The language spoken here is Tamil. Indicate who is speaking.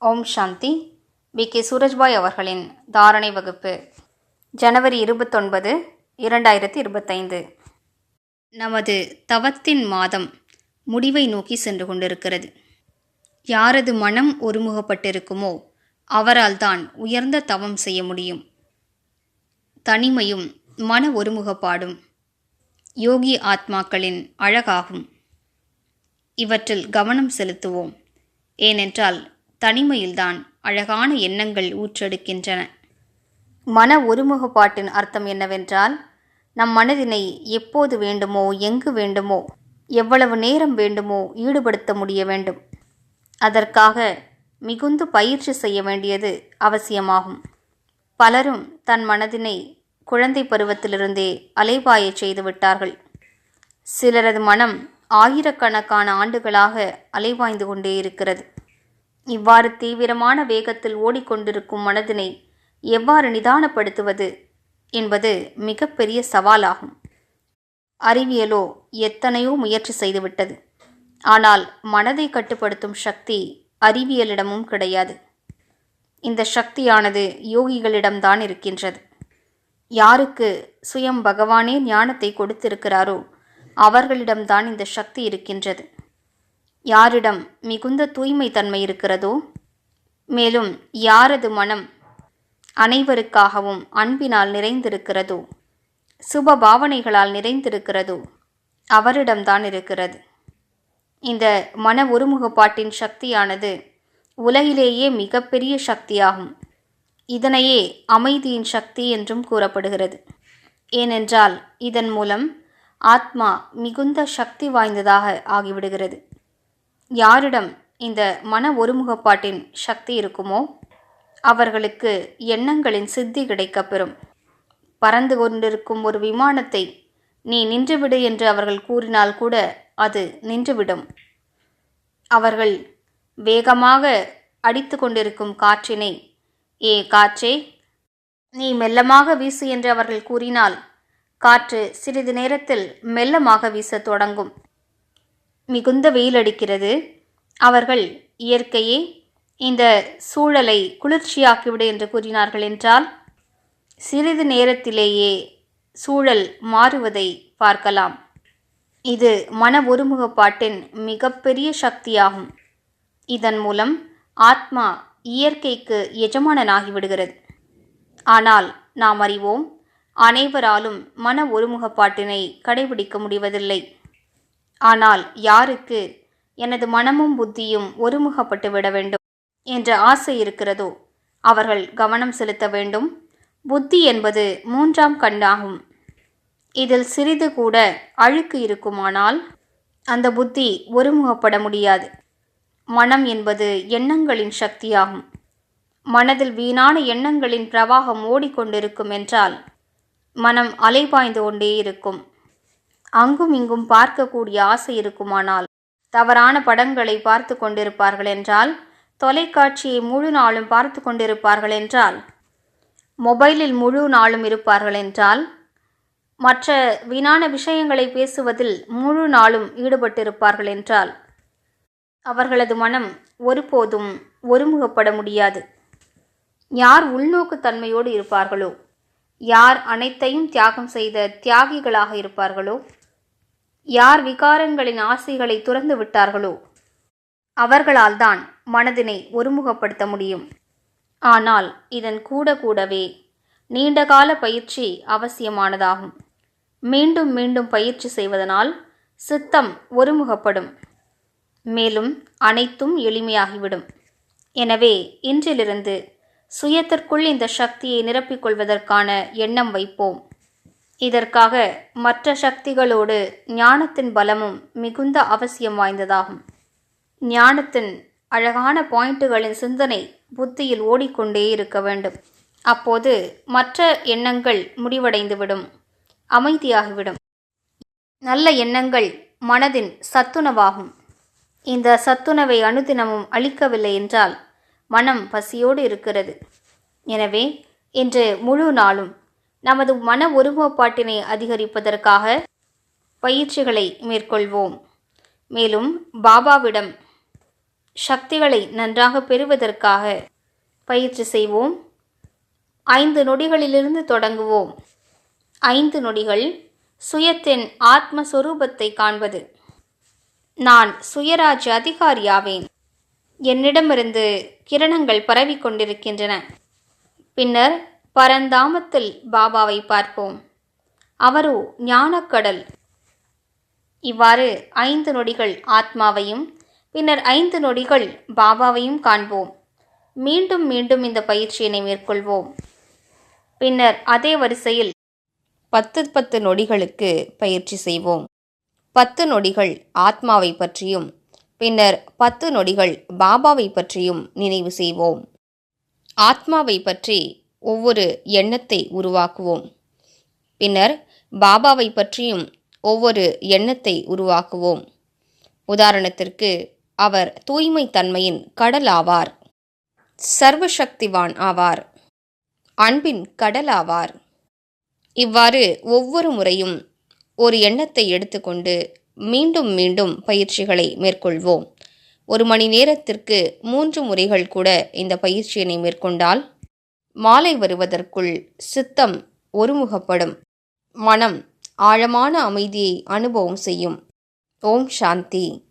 Speaker 1: ஓம் சாந்தி. B K. சூரஜ்பாய் அவர்களின் தாரணை வகுப்பு ஜனவரி இருபத்தொன்பது இரண்டாயிரத்தி இருபத்தைந்து. நமது தவத்தின் மாதம் முடிவை நோக்கி சென்று கொண்டிருக்கிறது. யாரது மனம் ஒருமுகப்பட்டிருக்குமோ அவரால் தான் உயர்ந்த தவம் செய்ய முடியும். தனிமையும் மன ஒருமுகப்பாடும் யோகி ஆத்மாக்களின் அழகாகும். இவற்றில் கவனம் செலுத்துவோம். ஏனென்றால் தனிமையில்தான் அழகான எண்ணங்கள் ஊற்றெடுக்கின்றன. மன ஒருமுகப்பாட்டின் அர்த்தம் என்னவென்றால் நம் மனதினை எப்போது வேண்டுமோ எங்கு வேண்டுமோ எவ்வளவு நேரம் வேண்டுமோ ஈடுபடுத்த முடிய வேண்டும். அதற்காக மிகுந்து பயிற்சி செய்ய வேண்டியது அவசியமாகும். பலரும் தன் மனதினை குழந்தை பருவத்திலிருந்தே அலைபாயச் செய்து விட்டார்கள். சிலரது மனம் ஆயிரக்கணக்கான ஆண்டுகளாக அலைவாய்ந்து கொண்டே இருக்கிறது. இவ்வாறு தீவிரமான வேகத்தில் ஓடிக்கொண்டிருக்கும் மனதினை எவ்வாறு நிதானப்படுத்துவது என்பது மிகப்பெரிய சவாலாகும். அறிவியலோ எத்தனையோ முயற்சி செய்துவிட்டது. ஆனால் மனதை கட்டுப்படுத்தும் சக்தி அறிவியலிடமும் கிடையாது. இந்த சக்தியானது யோகிகளிடம்தான் இருக்கின்றது. யாருக்கு சுயம் பகவானே ஞானத்தை கொடுத்திருக்கிறாரோ அவர்களிடம்தான் இந்த சக்தி இருக்கின்றது. யாரிடம் மிகுந்த தூய்மை தன்மை இருக்கிறதோ? மேலும் யாரது மனம் அனைவருக்காகவும் அன்பினால் நிறைந்திருக்கிறதோ? சுப பாவனைகளால் நிறைந்திருக்கிறதோ? அவரிடம்தான் இருக்கிறது. இந்த மன ஒருமுகப்பாட்டின் சக்தியானது உலகிலேயே மிகப்பெரிய சக்தியாகும். இதனையே அமைதியின் சக்தி என்றும் கூறப்படுகிறது. ஏனென்றால் இதன் மூலம் ஆத்மா மிகுந்த சக்தி வாய்ந்ததாக ஆகிவிடுகிறது. யாரிடம் இந்த மன ஒருமுகப்பாட்டின் சக்தி இருக்குமோ? அவர்களுக்கு எண்ணங்களின் சித்தி கிடைக்கப்பெறும் பறந்து கொண்டிருக்கும் ஒரு விமானத்தை நீ நின்றுவிடு என்று அவர்கள் கூறினால் கூட அது நின்றுவிடும். அவர்கள் வேகமாக அடித்து கொண்டிருக்கும் காற்றினை ஏ காற்றே நீ மெல்லமாக வீசு என்று அவர்கள் கூறினால் காற்று சிறிது நேரத்தில் மெல்லமாக வீசத் தொடங்கும். மிகுந்த வெயில் அடிக்கிறது அவர்கள் இயற்கையே இந்த சூழலை குளிர்ச்சியாக்கிவிடு என்று கூறினார்கள் என்றால் சிறிது நேரத்திலேயே சூழல் மாறுவதை பார்க்கலாம். இது மன ஒருமுகப்பாட்டின் மிகப்பெரிய சக்தியாகும். இதன் மூலம் ஆத்மா இயற்கைக்கு எஜமானனாகிவிடுகிறது. ஆனால் நாம் அறிவோம் அனைவராலும் மன ஒருமுகப்பாட்டினை கடைபிடிக்க முடிவதில்லை. ஆனால் யாருக்கு? எனது மனமும் புத்தியும் ஒருமுகப்பட்டு விட வேண்டும் என்ற ஆசை இருக்கிறதோ? அவர்கள் கவனம் செலுத்த வேண்டும். புத்தி என்பது மூன்றாம் கண்ணாகும். இதில் சிறிது கூட அழுக்கு இருக்குமானால் அந்த புத்தி ஒருமுகப்பட முடியாது. மனம் என்பது எண்ணங்களின் சக்தியாகும். மனதில் வீணான எண்ணங்களின் பிரவாகம் ஓடிக்கொண்டிருக்கும் என்றால் மனம் அலைபாய்ந்து கொண்டே இருக்கும். அங்கும் இங்கும் பார்க்கக்கூடிய ஆசை இருக்குமானால் தவறான படங்களை பார்த்து கொண்டிருப்பார்கள் என்றால் தொலைக்காட்சியை முழு நாளும் பார்த்து கொண்டிருப்பார்கள் என்றால் மொபைலில் முழு நாளும் இருப்பார்கள் என்றால் மற்ற வீணான விஷயங்களை பேசுவதில் முழு நாளும் ஈடுபட்டிருப்பார்கள் என்றால் அவர்களது மனம் ஒருபோதும் ஒருமுகப்பட முடியாது. யார் உள்நோக்குத்தன்மையோடு இருப்பார்களோ யார் அனைத்தையும் தியாகம் செய்த தியாகிகளாக இருப்பார்களோ யார் விகாரங்களின் ஆசைகளை துறந்து விட்டார்களோ அவர்களால் தான் மனதினை ஒருமுகப்படுத்த முடியும். ஆனால் இதன் கூட கூடவே நீண்டகால பயிற்சி அவசியமானதாகும். மீண்டும் மீண்டும் பயிற்சி செய்வதனால் சித்தம் ஒருமுகப்படும். மேலும் அனைத்தும் எளிமையாகிவிடும். எனவே இன்றிலிருந்து சுயத்திற்குள் இந்த சக்தியை நிரப்பிக் கொள்வதற்கான எண்ணம் வைப்போம். இதற்காக மற்ற சக்திகளோடு ஞானத்தின் பலமும் மிகுந்த அவசியம் வாய்ந்ததாகும். ஞானத்தின் அழகான பாயிண்ட்டுகளின் சிந்தனை புத்தியில் ஓடிக்கொண்டே இருக்க வேண்டும். அப்போது மற்ற எண்ணங்கள் முடிவடைந்துவிடும். அமைதியாகிவிடும். நல்ல எண்ணங்கள் மனதின் சத்துணவாகும். இந்த சத்துணவை அனுதினமும் அளிக்கவில்லை என்றால் மனம் பசியோடு இருக்கிறது. எனவே இன்று முழு நாளும் நமது மன ஒருமுகப்பாட்டினை அதிகரிப்பதற்காக பயிற்சிகளை மேற்கொள்வோம். மேலும் பாபாவிடம் சக்திகளை நன்றாக பெறுவதற்காக பயிற்சி செய்வோம். ஐந்து நொடிகளிலிருந்து தொடங்குவோம். ஐந்து நொடிகள் சுயத்தின் ஆத்மஸ்வரூபத்தை காண்பது. நான் சுயராஜ் அதிகாரியாவேன். என்னிடமிருந்து கிரணங்கள் பரவிக் கொண்டிருக்கின்றன பின்னர் பரந்தாமத்தில் பாபாவை பார்ப்போம். அவரோ ஞானக்கடல். இவ்வாறு ஐந்து நொடிகள் ஆத்மாவையும் பின்னர் ஐந்து நொடிகள் பாபாவையும் காண்போம். மீண்டும் மீண்டும் இந்த பயிற்சியினை மேற்கொள்வோம். பின்னர் அதே வரிசையில் பத்து பத்து நொடிகளுக்கு பயிற்சி செய்வோம். பத்து நொடிகள் ஆத்மாவை பற்றியும் பின்னர் பத்து நொடிகள் பாபாவை பற்றியும் நினைவு செய்வோம். ஆத்மாவை பற்றி ஒவ்வொரு எண்ணத்தை உருவாக்குவோம். பின்னர் பாபாவை பற்றியும் ஒவ்வொரு எண்ணத்தை உருவாக்குவோம். உதாரணத்திற்கு அவர் தூய்மை தன்மையின் கடல் ஆவார். சர்வசக்திவான் ஆவார். அன்பின் கடல் ஆவார். இவ்வாறு ஒவ்வொரு முறையும் ஒரு எண்ணத்தை எடுத்துக்கொண்டு மீண்டும் மீண்டும் பயிற்சிகளை மேற்கொள்வோம். ஒரு மணி நேரத்திற்கு மூன்று முறைகள் கூட இந்த பயிற்சியினை மேற்கொண்டால் மாலை வருவதற்குள் சித்தம் ஒருமுகப்படும். மனம் ஆழமான அமைதியை அனுபவம் செய்யும். ஓம் சாந்தி.